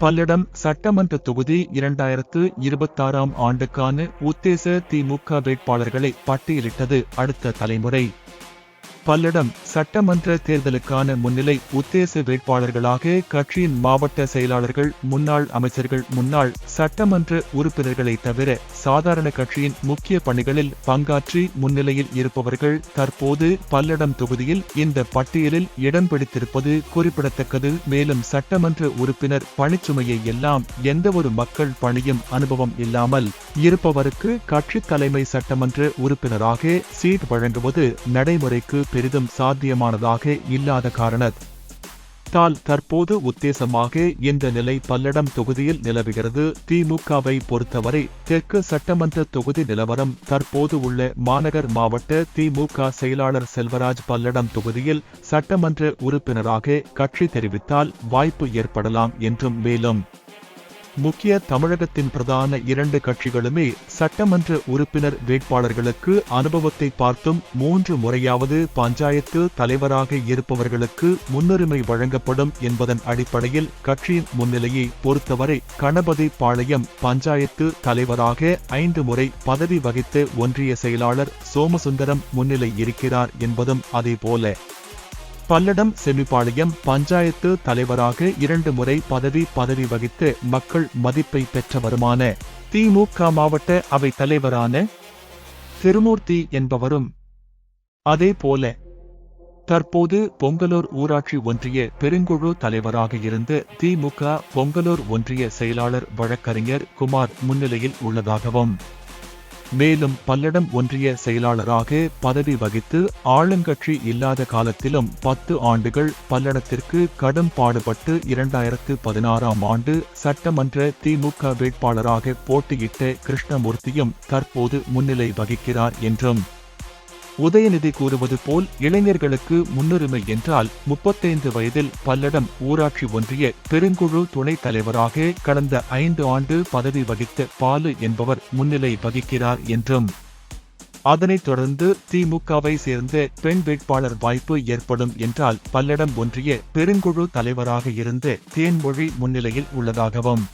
பல்லடம் சட்டமன்ற தொகுதி இரண்டாயிரத்து இருபத்தாறாம் ஆண்டுக்கான உத்தேச திமுக வேட்பாளர்களை பட்டியலிட்டது அடுத்த தலைமுறை. பல்லடம் சட்டமன்ற தேர்தலுக்கான முன்னிலை உத்தேச வேட்பாளர்களாக கட்சியின் மாவட்ட செயலாளர்கள் முன்னாள் அமைச்சர்கள் முன்னாள் சட்டமன்ற உறுப்பினர்களை தவிர சாதாரண கட்சியின் முக்கிய பணிகளில் பங்காற்றி முன்னிலையில் இருப்பவர்கள் தற்போது பல்லடம் தொகுதியில் இந்த பட்டியலில் இடம் பிடித்திருப்பது குறிப்பிடத்தக்கது. மேலும் சட்டமன்ற உறுப்பினர் பணிச்சுமையை எல்லாம் எந்தவொரு மக்கள் பணியும் அனுபவம் இல்லாமல் இருப்பவருக்கு கட்சி தலைமை சட்டமன்ற உறுப்பினராக சீட் வழங்குவது நடைமுறைக்கு பெரிதும் சாத்தியமானதாக இல்லாத காரணத் தால் தற்போது உத்தேசமாக இந்த நிலை பல்லடம் தொகுதியில் நிலவுகிறது? திமுகவை பொறுத்தவரை தெற்கு சட்டமன்ற தொகுதி நிலவரம் தற்போது உள்ள மாநகர் மாவட்ட திமுக செயலாளர் செல்வராஜ் பல்லடம் தொகுதியில் சட்டமன்ற உறுப்பினராக கட்சி தெரிவித்தால் வாய்ப்பு ஏற்படலாம் என்றும் மேலும் முக்கிய தமிழகத்தின் பிரதான இரண்டு கட்சிகளுமே சட்டமன்ற உறுப்பினர் வேட்பாளர்களுக்கு அனுபவத்தை பார்த்தும் மூன்று முறையாவது பஞ்சாயத்து தலைவராக இருப்பவர்களுக்கு முன்னுரிமை வழங்கப்படும் என்பதன் அடிப்படையில் கட்சியின் முன்னிலையை பொறுத்தவரை கணபதி பாளையம் பஞ்சாயத்து தலைவராக ஐந்து முறை பதவி வகித்த ஒன்றிய செயலாளர் சோமசுந்தரம் முன்னிலை இருக்கிறார் என்பதும் அதேபோல. பல்லடம் செமிபாளையம் பஞ்சாயத்து தலைவராக இரண்டு முறை பதவி பதவி வகித்து மக்கள் மதிப்பை பெற்றவருமான திமுக மாவட்ட அவை தலைவரான திருமூர்த்தி என்பவரும் அதேபோல தற்போது பொங்கலூர் ஊராட்சி ஒன்றிய பெருங்குழு தலைவராக இருந்து திமுக பொங்கலூர் ஒன்றிய செயலாளர் வழக்கறிஞர் குமார் முன்னிலையில் உள்ளதாகவும் மேலும் பல்லடம் ஒன்றிய செயலாளராக பதவி வகித்து ஆளுங்கட்சி இல்லாத காலத்திலும் பத்து ஆண்டுகள் பல்லடத்திற்கு கடும் பாடுபட்டு இரண்டாயிரத்து பதினாறாம் ஆண்டு சட்டமன்ற திமுக வேட்பாளராக போட்டியிட்ட கிருஷ்ணமூர்த்தியும் தற்போது முன்னிலை வகிக்கிறார் என்றும் உதயநிதி கூறுவது போல் இளைஞர்களுக்கு முன்னுரிமை என்றால் முப்பத்தைந்து வயதில் பல்லடம் ஊராட்சி ஒன்றிய பெருங்குழு துணைத் தலைவராக கடந்த ஐந்து ஆண்டு பதவி வகித்த பாலு என்பவர் முன்னிலை வகிக்கிறார் என்றும். அதனைத் தொடர்ந்து திமுகவை சேர்ந்த பெண் வேட்பாளர் வாய்ப்பு ஏற்படும் என்றால் பல்லடம் ஒன்றிய பெருங்குழு தலைவராக இருந்த தேன்மொழி முன்னிலையில் உள்ளதாகவும்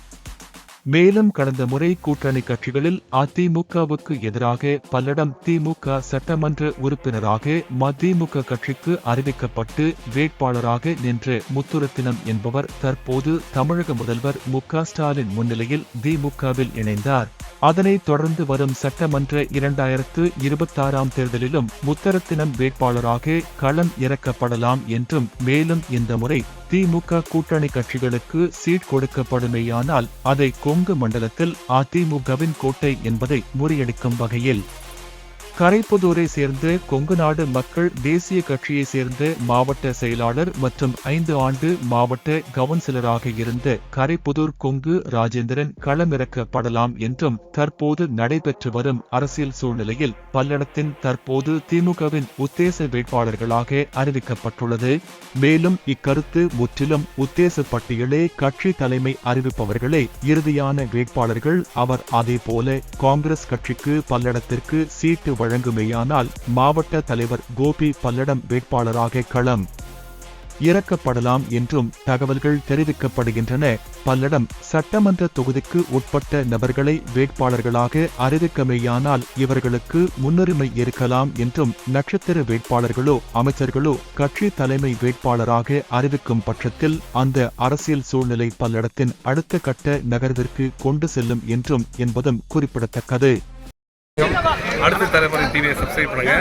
மேலும் கடந்த முறை கூட்டணி கட்சிகளில் அதிமுகவுக்கு எதிராக பல்லடம் திமுக சட்டமன்ற உறுப்பினராக மதிமுக கட்சிக்கு அறிவிக்கப்பட்டு வேட்பாளராக நின்ற முத்துரத்தினம் என்பவர் தற்போது தமிழக முதல்வர் மு ஸ்டாலின் முன்னிலையில் திமுகவில் இணைந்தார். அதனைத் தொடர்ந்து வரும் சட்டமன்ற இரண்டாயிரத்து இருபத்தாறாம் தேர்தலிலும் முத்தரத்தினம் வேட்பாளராக களம் இறக்கப்படலாம் என்றும் மேலும் இந்த முறை திமுக கூட்டணி கட்சிகளுக்கு சீட் கொடுக்கப்படுமேயானால் அதை கொங்கு மண்டலத்தில் அதிமுகவின் கோட்டை என்பதை முறியடிக்கும் வகையில் கரைப்புதூரை சேர்ந்த கொங்குநாடு மக்கள் தேசிய கட்சியை சேர்ந்த மாவட்ட செயலாளர் மற்றும் ஐந்து ஆண்டு மாவட்ட கவுன்சிலராக இருந்த கரைப்புதூர் கொங்கு ராஜேந்திரன் களமிறக்கப்படலாம் என்றும் தற்போது நடைபெற்று வரும் அரசியல் சூழ்நிலையில் பல்லடத்தின் தற்போது திமுகவின் உத்தேச வேட்பாளர்களாக அறிவிக்கப்பட்டுள்ளது. மேலும் இக்கருத்து முற்றிலும் உத்தேச பட்டியலே கட்சி தலைமை அறிவிப்பவர்களே இறுதியான வேட்பாளர்கள். அவர் அதேபோல காங்கிரஸ் கட்சிக்கு பல்லடத்திற்கு சீட்டு வழங்குமேயானால் மாவட்ட தலைவர் கோபி பல்லடம் வேட்பாளராக களம். இறக்கப்படலாம் என்றும் தகவல்கள் தெரிவிக்கப்படுகின்றன. பல்லடம் சட்டமன்ற தொகுதிக்கு உட்பட்ட நபர்களை வேட்பாளர்களாக அறிவிக்கமேயானால் இவர்களுக்கு முன்னுரிமை இருக்கலாம் என்றும் நட்சத்திர வேட்பாளர்களோ அமைச்சர்களோ கட்சி தலைமை வேட்பாளராக அறிவிக்கும் பட்சத்தில் அந்த அரசியல் சூழ்நிலை பல்லடத்தின் அடுத்த கட்ட நகர்விற்கு கொண்டு செல்லும் என்றும் என்பதும் குறிப்பிடத்தக்கது. வணக்கம். அடுத்த தலைமுறை டிவியை சப்ஸ்கிரைப் பண்ணுங்க.